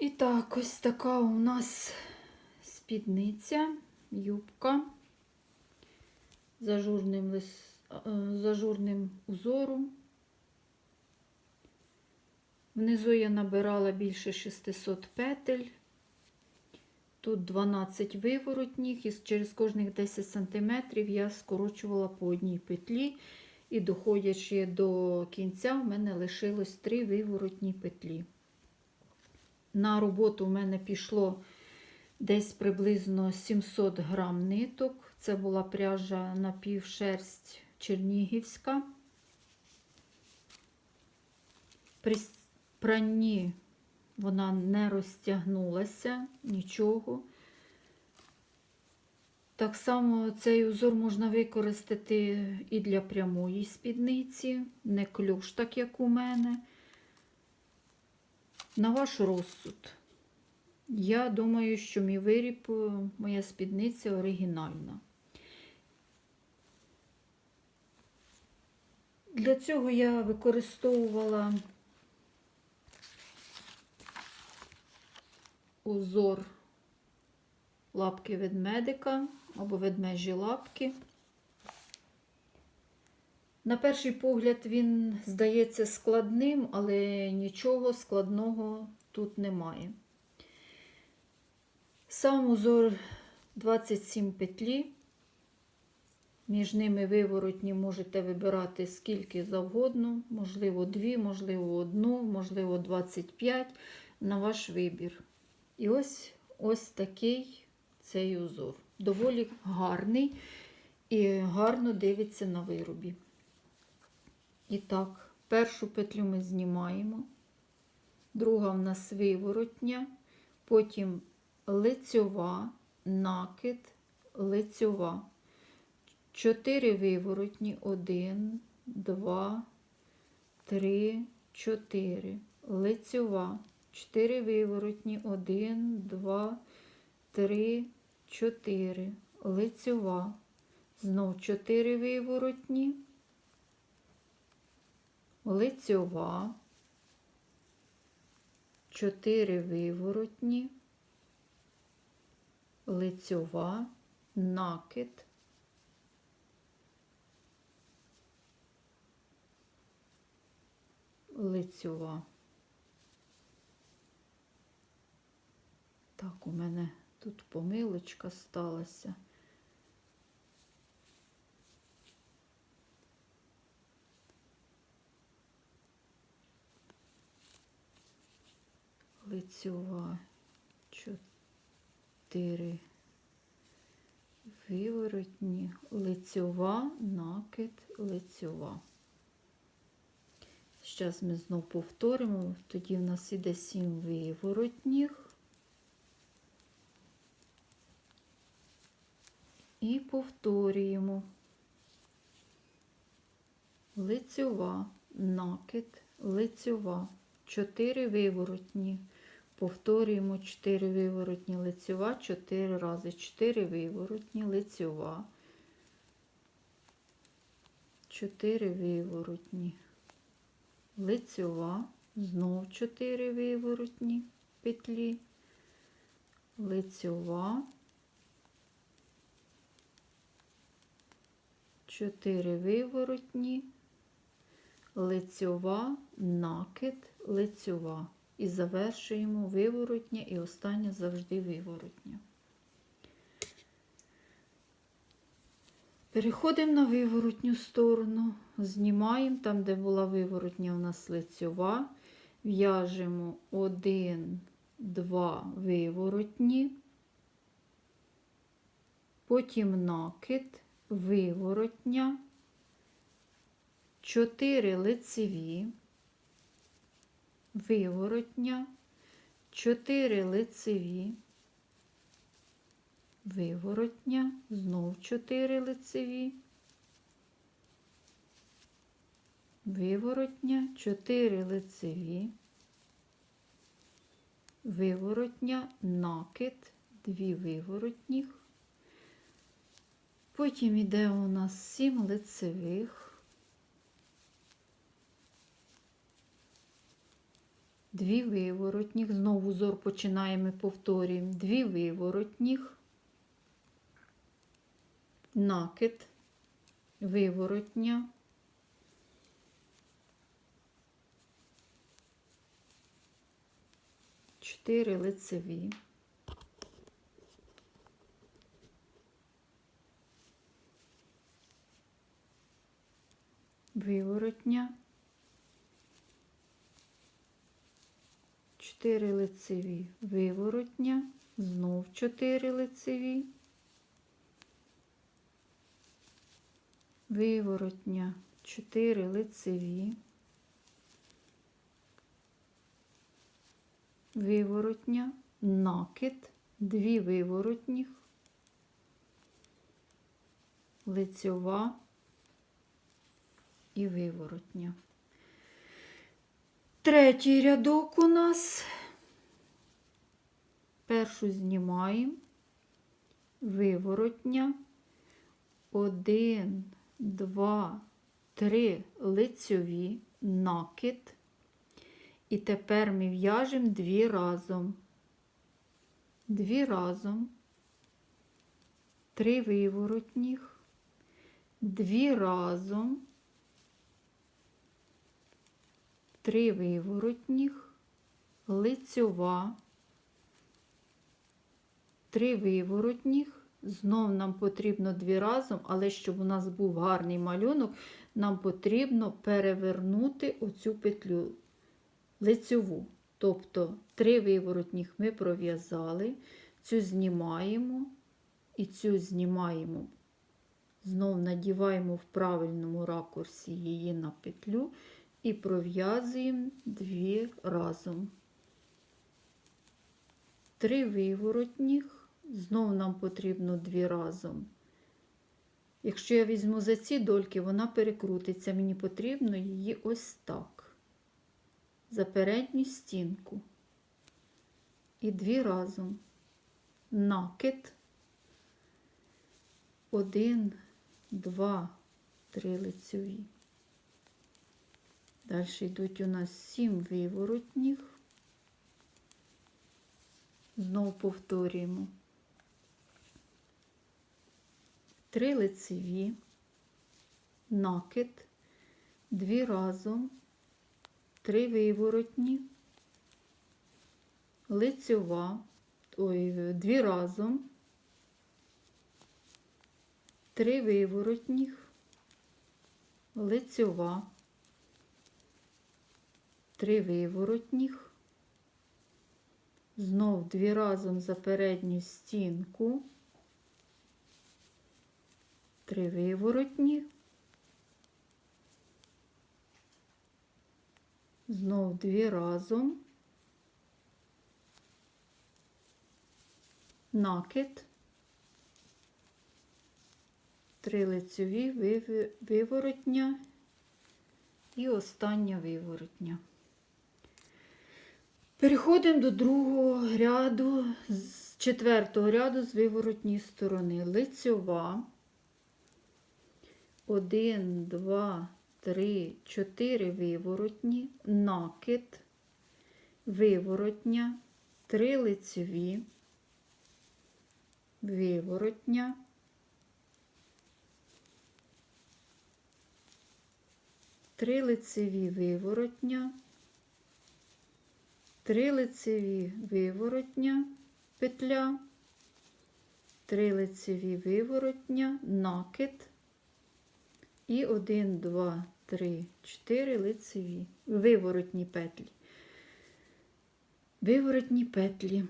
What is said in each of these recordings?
І так, ось така у нас спідниця, юбка з ажурним, лис... е, з ажурним узором. Внизу я набирала більше 600 петель. Тут 12 виворотніх, і через кожних 10 см я скорочувала по одній петлі. І доходячи до кінця, в мене лишилось 3 виворотні петлі. На роботу в мене пішло десь приблизно 700 грам ниток. Це була пряжа напівшерсть чернігівська. При пранні вона не розтягнулася, нічого. Так само цей узор можна використати і для прямої спідниці, не клюш, так як у мене. На ваш розсуд. Я думаю, що мій виріб, моя спідниця оригінальна. Для цього я використовувала узор лапки ведмедика або ведмежі лапки. На перший погляд він здається складним, але нічого складного тут немає. Сам узор 27 петлі. Між ними виворотні можете вибирати скільки завгодно, можливо, 2, можливо, одну, можливо, 25 на ваш вибір. І ось ось такий цей узор. Доволі гарний і гарно дивиться на виробі. І так, першу петлю ми знімаємо, друга в нас виворотня, потім лицьова, накид, лицьова. Чотири виворотні, один, два, три, чотири. Лицьова. Чотири виворотні, один, два, три, чотири. Лицьова. Знов чотири виворотні. Лицьова. Чотири виворотні. Лицьова, накид. Лицьова. Так, у мене тут помилочка сталася. Лицьова чотири виворотні, лицьова, накид, лицьова. Зараз ми знов повторимо, тоді в нас іде сім виворотніх. І повторюємо лицьова, накид, лицьова, 4 виворотні. Повторюємо 4 виворотні лицьова, 4 рази, 4 виворотні, лицьова, 4 виворотні, лицьова, знов 4 виворотні петлі, лицьова, 4 виворотні, лицьова, накид, лицьова. І завершуємо виворотня і остання завжди виворотня. Переходимо на виворотню сторону, знімаємо там, де була виворотня, у нас лицьова, в'яжемо 1, 2 виворотні, потім накид, виворотня, 4 лицеві, виворотня, 4 лицеві, виворотня, знов 4 лицеві, виворотня, 4 лицеві, виворотня, накид, 2 виворотніх, потім іде у нас 7 лицевих, дві виворотніх, знову узор починаємо повторюємо, дві виворотніх, накид, виворотня, чотири лицеві. Виворотня, чотири лицеві, виворотня, знов чотири лицеві, виворотня, чотири лицеві, виворотня, накид, дві виворотніх, лицьова і виворотня. Третій рядок у нас. Першу знімаємо, виворотня, один, два, три лицьові, накид. І тепер ми в'яжемо дві разом. Дві разом, три виворотніх, дві разом. Три виворотніх, лицьова, три виворотніх. Знов нам потрібно дві разом, але щоб у нас був гарний малюнок, нам потрібно перевернути оцю петлю лицьову. Тобто три виворотніх ми пров'язали, цю знімаємо і цю знімаємо. Знов надіваємо в правильному ракурсі її на петлю і пров'язуємо дві разом. Три виворотніх, знов нам потрібно дві разом. Якщо я візьму за ці дольки, вона перекрутиться, мені потрібно її ось так, за передню стінку. І дві разом. Накид. Один, два, три лицьові. Далі йдуть у нас сім виворотніх. Знову повторюємо. Три лицеві, накид, дві разом, три виворотні, лицьова, ой, дві разом, три виворотніх, лицьова три виворотніх, знов дві разом за передню стінку, три виворотні, знов дві разом, накид, три лицеві виворотня і остання виворотня. Переходимо до другого ряду, з четвертого ряду з виворотньої сторони. Лицьова. Один, два, три, чотири виворотні, накид, виворотня, три лицеві, виворотня, три лицеві виворотня, три лицеві виворотня петля, три лицеві виворотня, накид і 1, 2, 3, 4 лицеві, виворотні петлі. Виворотні петлі.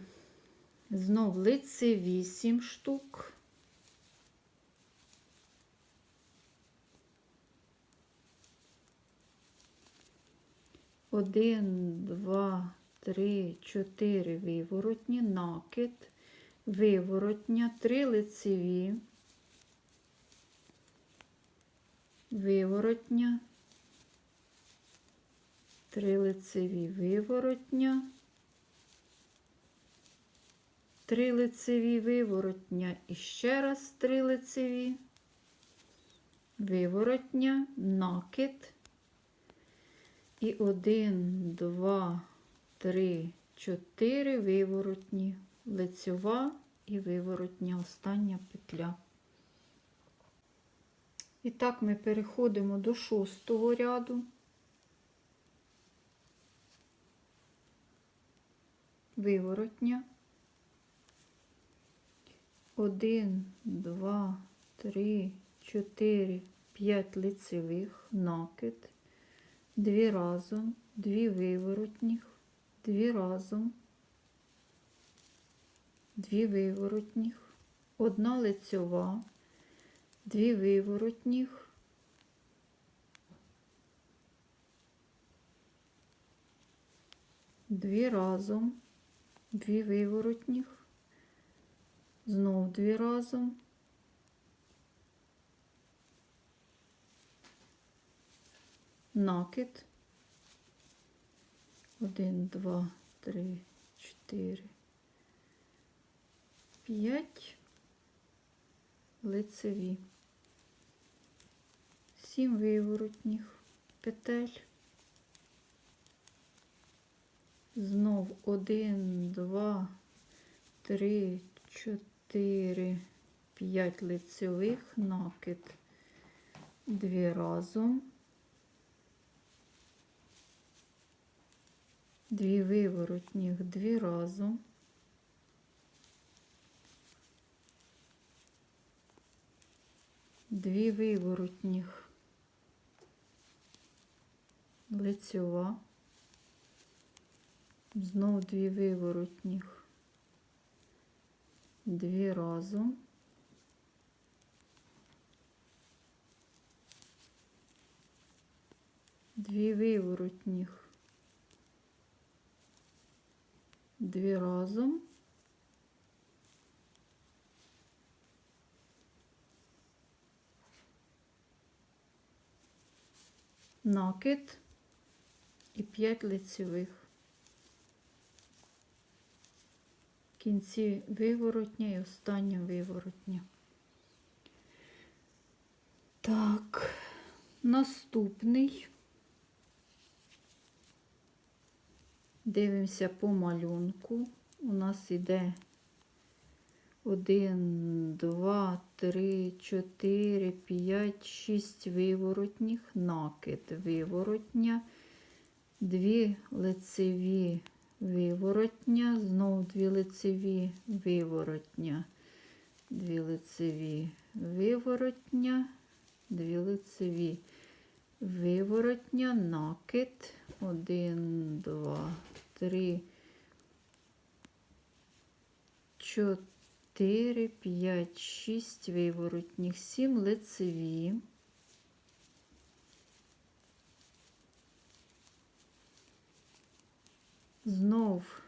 Знов лицеві 7 штук. Один, два, три, чотири виворотні, накид, виворотня, три лицеві, виворотня, три лицеві виворотня, три лицеві виворотня і ще раз три лицеві, виворотня, накид. І один, два, три, чотири виворотні, лицьова і виворотня остання петля. І так ми переходимо до шостого ряду. Виворотня. Один, два, три, чотири, п'ять лицевих, накид, дві разом, дві виворотніх, дві разом, дві виворотніх, одна лицьова, дві виворотніх, дві разом, дві виворотніх, знов дві разом, накид, один, два, три, чотири, п'ять, лицеві, сім виворотніх петель, знов один, два, три, чотири, п'ять лицевих, накид, дві разом, дві виворотніх, дві разом. Дві виворотніх, лицьова, знов дві виворотніх, дві разом, дві виворотніх, дві разом, накид і 5 лицевих. Кінці виворотня і остання виворотня. Так, наступний. Дивимося по малюнку. У нас іде 1, 2, 3, 4, 5, 6 виворотніх, накид виворотня, 2 лицеві виворотня, знов 2 лицеві виворотня, 2 лицеві виворотня, 2 лицеві виворотня, накид, 1, 2, 3, 4. 4, 5, 6 виворотніх, 7 лицеві. Знов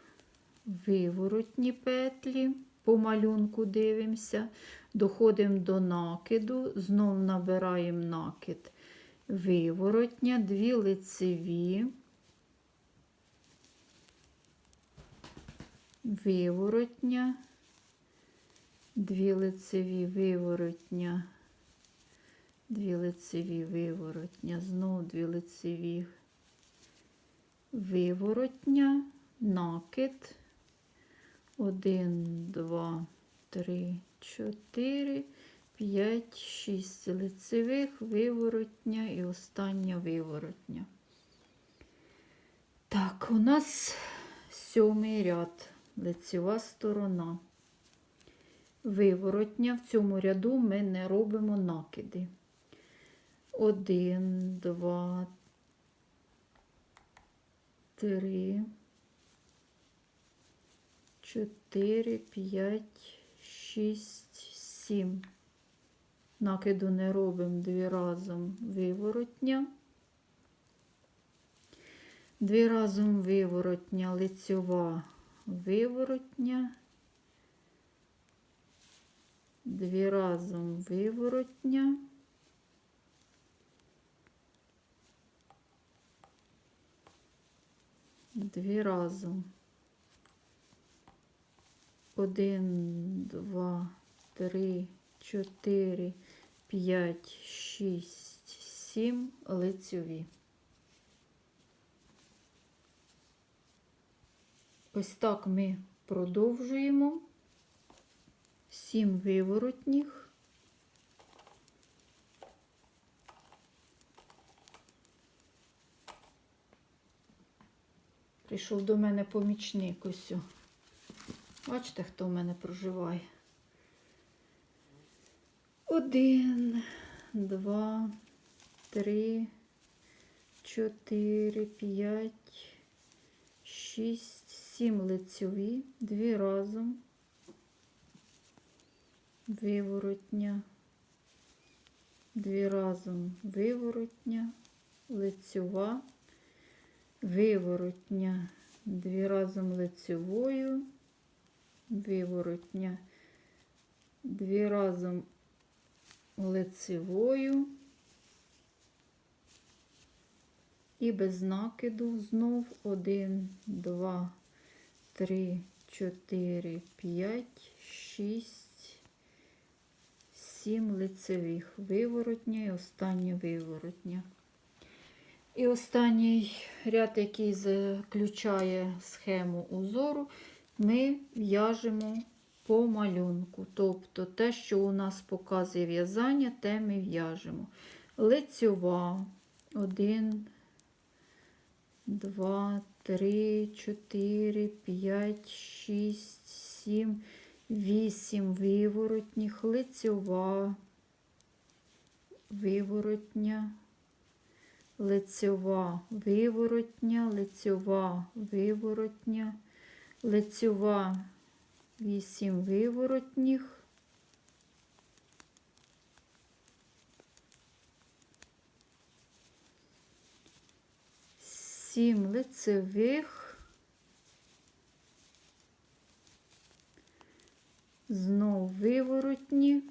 виворотні петлі, по малюнку дивимося, доходимо до накиду, знов набираємо накид виворотня, дві лицеві, виворотня, дві лицеві виворотня, дві лицеві виворотня, знов дві лицеві виворотня, накид, один, два, три, чотири, п'ять, шість лицевих, виворотня і остання виворотня. Так, у нас сьомий ряд, лицева сторона виворотня. В цьому ряду ми не робимо накиди. Один, два, три, чотири, п'ять, шість, сім. Накиду не робимо дві разом виворотня. Дві разом виворотня, лицьова виворотня. Дві разом виворотня. Дві разом. Один, два, три, чотири, п'ять, шість, сім лицьові. Ось так ми продовжуємо. Сім виворотніх. Прийшов до мене помічник ось. Бачите, хто в мене проживає. Один, два, три, чотири, п'ять, шість, сім лицьові, дві разом. Виворотня, дві разом. Виворотня, лицьова, виворотня, дві разом лицьовою, виворотня, дві разом лицевою і без накиду знов 1, 2, 3, 4, 5, 6, 7 лицевих виворотня і останнє виворотня. І останній ряд, який заключає схему узору, ми в'яжемо по малюнку. Тобто те, що у нас показує в'язання, те ми в'яжемо. Лицьова. 1, 2, 3, 4, 5, 6, 7, 8 виворотніх, лицьова, виворотня, лицьова, виворотня, лицьова, виворотня, лицьова, 8 виворотніх. Сім лицевих, знов виворотні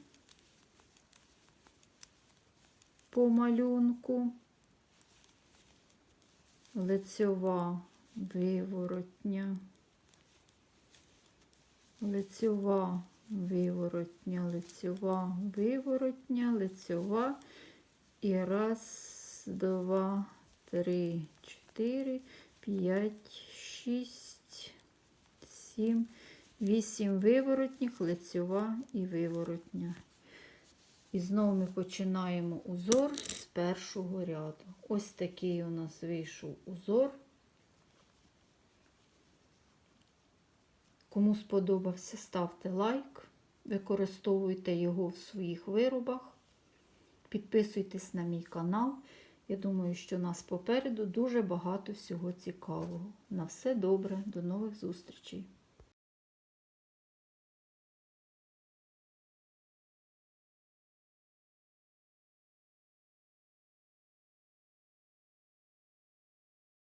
по малюнку, лицьова виворотня. Лицьова, виворотня, лицьова, виворотня, лицьова. І раз, два, три, чотири, п'ять, шість, сім, вісім виворотніх, лицьова і виворотня. І знову ми починаємо узор з першого ряду. Ось такий у нас вийшов узор. Кому сподобався, ставте лайк, використовуйте його в своїх виробах, підписуйтесь на мій канал. Я думаю, що нас попереду дуже багато всього цікавого. На все добре, до нових зустрічей!